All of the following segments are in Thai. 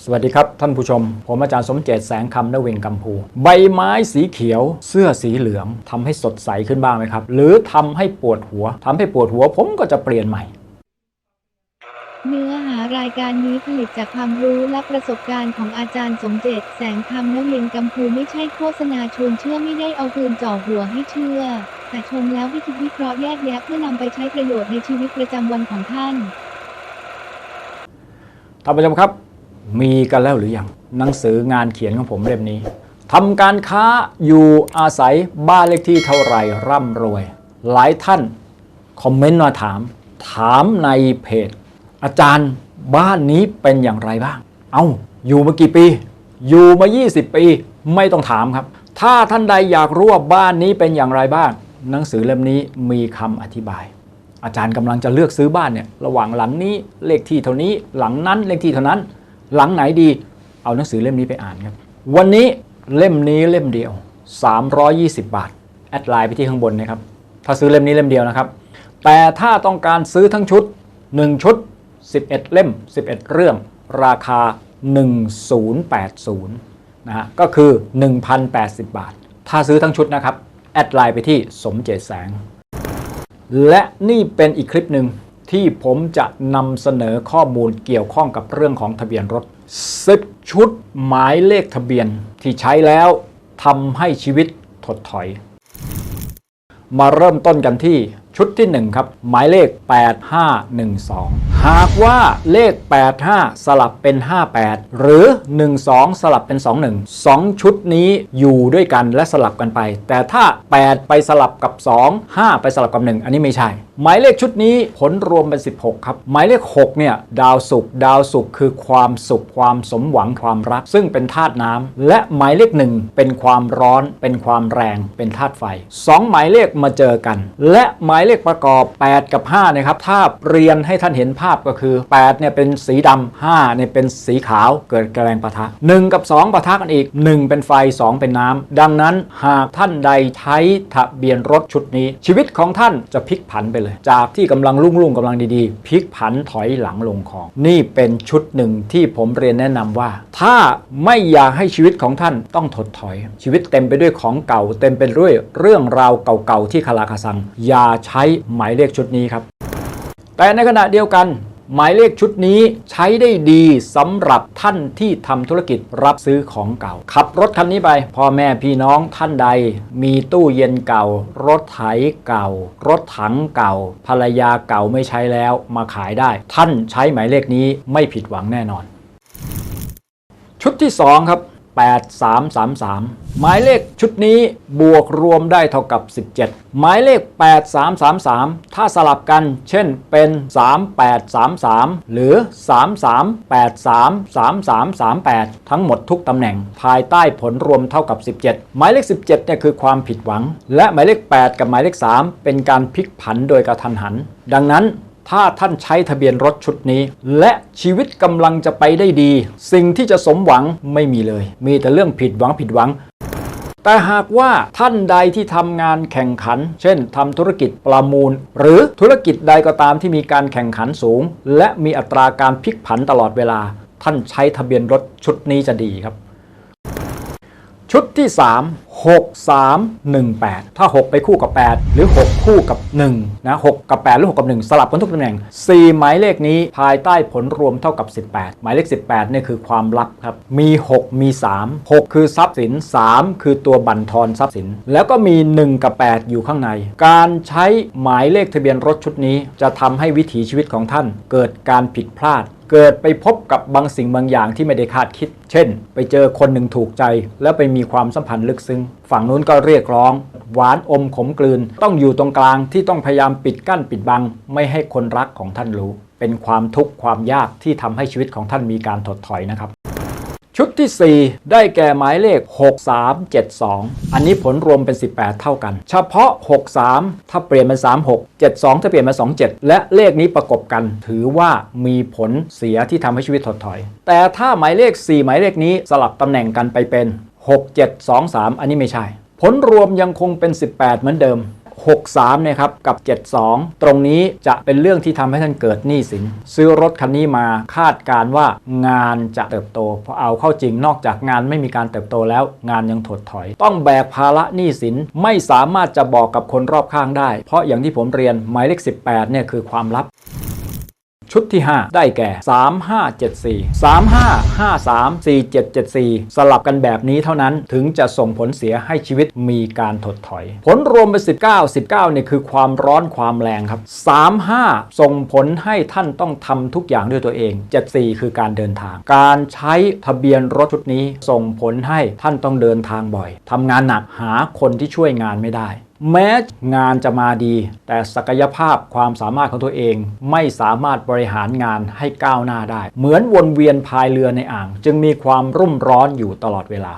สวัสดีครับท่านผู้ชม ผมอาจารย์สมเจตแสงคำนเวงกัมพู ใบไม้สีเขียว เสื้อสีเหลืองทำให้สดใสขึ้นบ้างไหมครับ หรือทำให้ปวดหัวทำให้ปวดหัวผมก็จะเปลี่ยนใหม่ เนื้อหารายการนี้ผลิตจากความรู้และประสบการณ์ของอาจารย์สมเจตแสงคำนเวียนกัมพูไม่ใช่โฆษณาชวนเชื่อไม่ได้เอาปืนจ่อหัวให้เชื่อ แต่ชมแล้วให้คิดวิเคราะห์แยกแยะเพื่อนำไปใช้ประโยชน์ในชีวิตประจำวันของท่านท่านผู้ชมครับ มีกันแล้วหรือยังหนังสืองานเขียนของผมเล่มนี้ทำการค้าอยู่อาศัยบ้านเลขที่เท่าไหร่ร่ำรวย หลายท่านคอมเมนต์มาถาม ถามในเพจ อาจารย์บ้านนี้เป็นอย่างไรบ้าง เอา้า อยู่มากี่ปี อยู่มา 20 ปี ไม่ต้องถามครับ ถ้าท่านใดอยากรู้ว่าบ้านนี้เป็นอย่างไรบ้าง หนังสือเล่มนี้มีคำอธิบาย อาจารย์กำลังจะเลือกซื้อบ้านเนี่ยระหว่างหลังนี้เลขที่เท่านี้หลังนั้นเลขที่เท่านั้น หลังไหนดี เอาหนังสือเล่มนี้ไปอ่านครับ วันนี้เล่มนี้เล่มเดียว 320 บาท แอดไลน์ไปที่ข้างบนนะครับ ถ้าซื้อเล่มนี้เล่มเดียวนะครับ แต่ถ้าต้องการซื้อทั้งชุด 1 ชุด 11 เล่ม 11 เรื่อง ราคา 1080นะฮะ ก็คือ 1,080 บาท ถ้าซื้อทั้งชุดนะครับ แอดไลน์ไปที่สมเจตแสง และนี่เป็นอีกคลิปหนึ่ง ที่ผมจะนำเสนอข้อมูลเกี่ยวข้องกับเรื่องของทะเบียนรถ 10 ชุดหมายเลขทะเบียนที่ใช้แล้วทำให้ชีวิตถดถอย มาเริ่มต้นกันที่ ชุดที่ 1 ครับ หมายเลข 8512 หากว่าเลข 85 สลับเป็น 58 หรือ 12 สลับเป็น 21 2 ชุดนี้อยู่ด้วยกันและสลับกันไป แต่ถ้า 8 ไปสลับกับ 2 5 ไปสลับกับ 1 อันนี้ไม่ใช่ หมายเลขชุดนี้ผลรวมเป็น 16 ครับ หมายเลข 6 เนี่ย ดาวสุข ดาวสุขคือความสุขความสมหวังความรัก ซึ่งเป็นธาตุน้ำและหมายเลข1เป็นความร้อน เป็นความแรง เป็นธาตุไฟ 2 หมายเลขมาเจอกัน และหมายายเลขประกอบ 8 กับ 5 นะครับ ถ้าเรียนให้ท่านเห็นภาพก็คือ 8 เนี่ยเป็นสีดำ5เนี่ยเป็นสีขาว เกิดแรงปะทะ 1 กับ 2ปะทะกันอีก 1 เป็นไฟ 2 เป็นน้ำดังนั้นหากท่านใดใช้ทะเบียนรถชุดนี้ ชีวิตของท่านจะพลิกผันไปเลย จากที่กำลังรุ่งรุ่งกำลังดีๆพลิกผันถอยหลังลงของ นี่เป็นชุดหนึ่งที่ผมเรียนแนะนำว่า ถ้าไม่อยากให้ชีวิตของท่านต้องถดถอย ชีวิตเต็มไปด้วยของเก่า เต็มไปด้วยเรื่องราวเก่าๆที่คาราคาซังอย่าใช้ช้หมายเลขชุดนี้ครับ แต่ในขณะเดียวกัน หมายเลขชุดนี้ใช้ได้ดีสำหรับท่านที่ทำธุรกิจรับซื้อของเก่า ขับรถคันนี้ไป พ่อแม่พี่น้องท่านใด มีตู้เย็นเก่า รถไถเก่า รถถังเก่า ภรรยาเก่าไม่ใช้แล้วมาขายได้ ท่านใช้หมายเลขนี้ไม่ผิดหวังแน่นอน ชุดที่ 2 ครับ 8333 หมายเลข ชุดนี้บวกรวมได้เท่ากับ 17 หมายเลข 8333 ถ้าสลับกันเช่นเป็น 3833 หรือ 33833338 ทั้งหมดทุกตำแหน่ง ภายใต้ผลรวมเท่ากับ 17 หมายเลข 17เนี่ยคือความผิดหวัง และหมายเลข 8 กับหมายเลข 3 เป็นการพลิกผันโดยกระทันหัน ดังนั้นถ้าท่านใช้ทะเบียนรถชุดนี้ และชีวิตกำลังจะไปได้ดี สิ่งที่จะสมหวังไม่มีเลย มีแต่เรื่องผิดหวังผิดหวัง แต่หากว่าท่านใดที่ทำงานแข่งขัน เช่นทำธุรกิจประมูล หรือธุรกิจใดก็ตามที่มีการแข่งขันสูง และมีอัตราการพลิกผันตลอดเวลา ท่านใช้ทะเบียนรถชุดนี้จะดีครับ ชุดที่ 3 6 3 1 8 ถ้า 6 ไปคู่กับ 8 หรือ 6 คู่กับ1นะ6กับ 8 หรือ 6 กับ 1 สลับกันทุกตำแหน่ง 4 หมายเลขนี้ภายใต้ผลรวมเท่ากับ 18 หมายเลข 18เนี่ยคือความลับครับ มี 6 มี 3 6 คือทรัพย์สิน 3 คือตัวบั่นทอนทรัพย์สิน แล้วก็มี 1 กับ 8 อยู่ข้างใน การใช้หมายเลขทะเบียนรถชุดนี้ จะทำให้วิถีชีวิตของท่าน เกิดการผิดพลาดเกิดไปพบกับบางสิ่งบางอย่างที่ไม่ได้คาดคิด เช่น ไปเจอคนหนึ่งถูกใจ แล้วไปมีความสัมพันธ์ลึกซึ้งฝั่งนู้นก็เรียกร้อง หวานอมขมกลืน ต้องอยู่ตรงกลางที่ต้องพยายามปิดกั้นปิดบัง ไม่ให้คนรักของท่านรู้ เป็นความทุกข์ความยากที่ทำให้ชีวิตของท่านมีการถดถอยนะครับชุดที่ 4 ได้แก่หมายเลข 6372 อันนี้ผลรวมเป็น 18 เท่ากัน เฉพาะ 63 ถ้าเปลี่ยนเป็น 36 72 ถ้าเปลี่ยนเป็น 27 และเลขนี้ประกบกัน ถือว่ามีผลเสียที่ทำให้ชีวิตถดถอย แต่ถ้าหมายเลข 4 หมายเลขนี้สลับตำแหน่งกันไปเป็น 6723 อันนี้ไม่ใช่ ผลรวมยังคงเป็น 18 เหมือนเดิม 63เนี่ยครับกับ 72 ตรงนี้จะเป็นเรื่องที่ทำให้ท่านเกิดหนี้สิน ซื้อรถคันนี้มาคาดการณ์ว่างานจะเติบโตพอเอาเข้าจริงนอกจากงานไม่มีการเติบโตแล้ว งานยังถดถอย ต้องแบกภาระหนี้สินไม่สามารถจะบอกกับคนรอบข้างได้ เพราะอย่างที่ผมเรียนหมายเลข 18เนี่ยคือความลับ ชุดที่ 5 ได้แก่ 3574 3553 4774 สลับกันแบบนี้เท่านั้นถึงจะส่งผลเสียให้ชีวิตมีการถดถอย ผลรวมเป็น 19 19เนี่ยคือความร้อนความแรงครับ 35 ส่งผลให้ท่านต้องทำทุกอย่างด้วยตัวเอง 74 คือการเดินทาง การใช้ทะเบียนรถชุดนี้ส่งผลให้ท่านต้องเดินทางบ่อยทำงานหนักหาคนที่ช่วยงานไม่ได้ แม้งานจะมาดี แต่ศักยภาพความสามารถของตัวเอง ไม่สามารถบริหารงานให้ก้าวหน้าได้ เหมือนวนเวียนพายเรือในอ่าง จึงมีความรุ่มร้อนอยู่ตลอดเวลา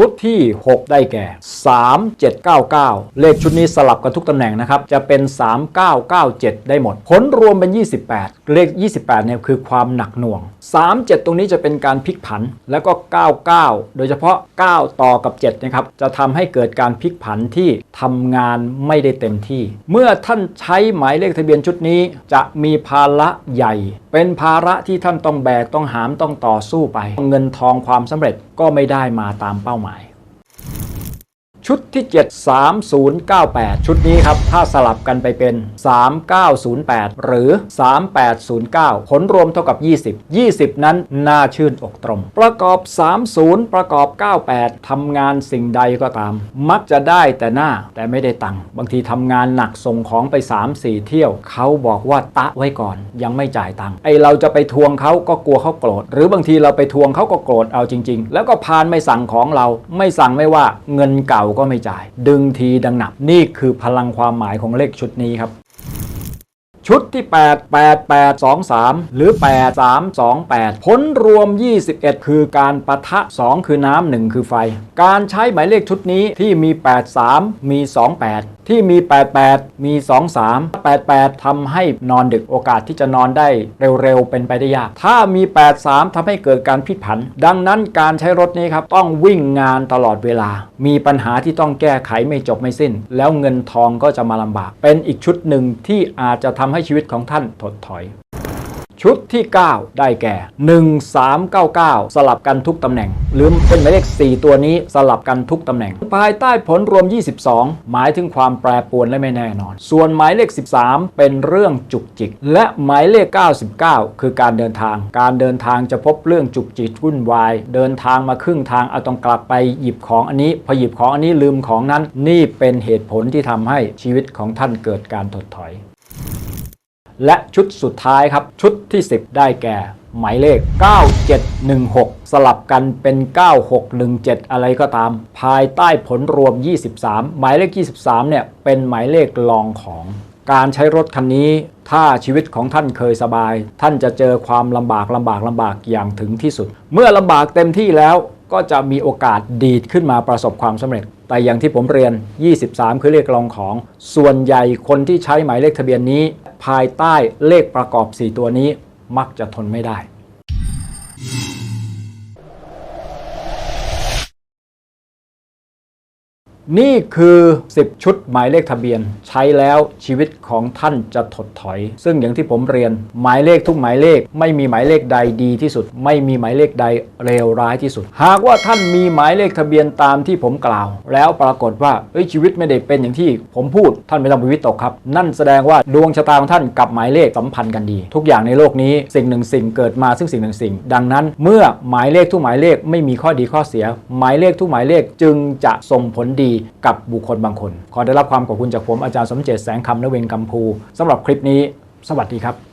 ชุดที่ 6 ได้แก่ 3799 เลขชุดนี้สลับกันทุกตำแหน่งนะครับ จะเป็น 3997 ได้หมด ผลรวมเป็น 28 เลข 28 เนี่ยคือความหนักหน่วง 37 ตรงนี้จะเป็นการพลิกผัน แล้วก็ 99 โดยเฉพาะ 9 ต่อกับ 7 นะครับ จะทำให้เกิดการพลิกผันที่ทำงานไม่ได้เต็มที่ เมื่อท่านใช้หมายเลขทะเบียนชุดนี้ จะมีภาระใหญ่ เป็นภาระที่ท่านต้องแบก ต้องหาม ต้องต่อสู้ไป เงินทองความสำเร็จก็ไม่ได้มาตามเป้าหมาย ชุดที่ 7 3098 ชุดนี้ครับ ถ้าสลับกันไปเป็น 3908 หรือ 3809 ผลรวมเท่ากับ 20 20 นั้นน่าชื่นอกตรม ประกอบ 30 ประกอบ 98ทำงานสิ่งใดก็ตาม มักจะได้แต่หน้าแต่ไม่ได้ตังค์บางทีทำงานหนักส่งของไป 3-4 เที่ยว เขาบอกว่าตะไว้ก่อน ยังไม่จ่ายตังค์ไอเราจะไปทวงเขาก็กลัวเขาโกรธ หรือบางทีเราไปทวงเขาก็โกรธเอาจริง ๆ แล้วก็พานไม่สั่งของเราไม่สั่งไม่ว่าเงินเก่าก็ไม่จ่าย ดึงทีดังหนับ นี่คือพลังความหมายของเลขชุดนี้ครับชุดที่ 8 8 8 2 3 หรือ 8 3 2 8 ผลรวม 21 คือการปะทะ 2 คือน้ำ 1 คือไฟ การใช้หมายเลขชุดนี้ที่มี 83 มี 28 ที่มี 88 มี 23 88ทำให้นอนดึกโอกาสที่จะนอนได้เร็วๆ เป็นไปได้ยาก ถ้ามี 83ทำให้เกิดการพลิกผัน ดังนั้นการใช้รถนี้ครับ ต้องวิ่งงานตลอดเวลา มีปัญหาที่ต้องแก้ไขไม่จบไม่สิ้น แล้วเงินทองก็จะมาลำบาก เป็นอีกชุดหนึ่งที่อาจจะทำให้ชีวิตของท่านถดถอย ชุดที่ 9 ได้แก่ 1399 สลับกันทุกตำแหน่ง หรือเป็นหมายเลข 4 ตัวนี้สลับกันทุกตำแหน่ง ภายใต้ผลรวม 22 หมายถึงความแปรปรวนและไม่แน่นอน ส่วนหมายเลข 13 เป็นเรื่องจุกจิก และหมายเลข 99 คือการเดินทาง การเดินทางจะพบเรื่องจุกจิกวุ่นวาย เดินทางมาครึ่งทางเอาต้องกลับไปหยิบของอันนี้ พอหยิบของอันนี้ลืมของนั้น นี่เป็นเหตุผลที่ทำให้ชีวิตของท่านเกิดการถดถอย และชุดสุดท้ายครับ ชุดที่ 10 ได้แก่ หมายเลข 9716 สลับกันเป็น 9617 อะไรก็ตาม ภายใต้ผลรวม 23 หมายเลข 23 เนี่ย เป็นหมายเลขรองของการใช้รถคันนี้ถ้าชีวิตของท่านเคยสบาย ท่านจะเจอความลำบากลำบากลำบากอย่างถึงที่สุด เมื่อลำบากเต็มที่แล้วก็จะมีโอกาสดีดขึ้นมาประสบความสำเร็จ แต่อย่างที่ผมเรียน 23 คือเลขรองของ ส่วนใหญ่คนที่ใช้หมายเลขทะเบียนนี้ ภายใต้เลขประกอบ 4 ตัวนี้มักจะทนไม่ได้ นี่คือ 10 ชุดหมายเลขทะเบียน ใช้แล้วชีวิตของท่านจะถดถอย ซึ่งอย่างที่ผมเรียน หมายเลขทุกหมายเลข ไม่มีหมายเลขใดดีที่สุด ไม่มีหมายเลขใดเลวร้ายที่สุด หากว่าท่านมีหมายเลขทะเบียนตามที่ผมกล่าว แล้วปรากฏว่าเอ้ยชีวิตไม่ได้เป็นอย่างที่ผมพูดท่านไม่ต้องไปวิตกครับ นั่นแสดงว่าดวงชะตาของท่านกับหมายเลขสัมพันธ์กันดี ทุกอย่างในโลกนี้สิ่งหนึ่งสิ่งเกิดมาซึ่งสิ่งหนึ่งสิ่ง ดังนั้น เมื่อหมายเลขทุกหมายเลขไม่มีข้อดีข้อเสีย หมายเลขทุกหมายเลขจึงจะส่งผลดีกับบุคคลบางคน ขอได้รับความขอบคุณจากผมอาจารย์สมเจตแสงคำนเวงกัมพูสำหรับคลิปนี้ สวัสดีครับ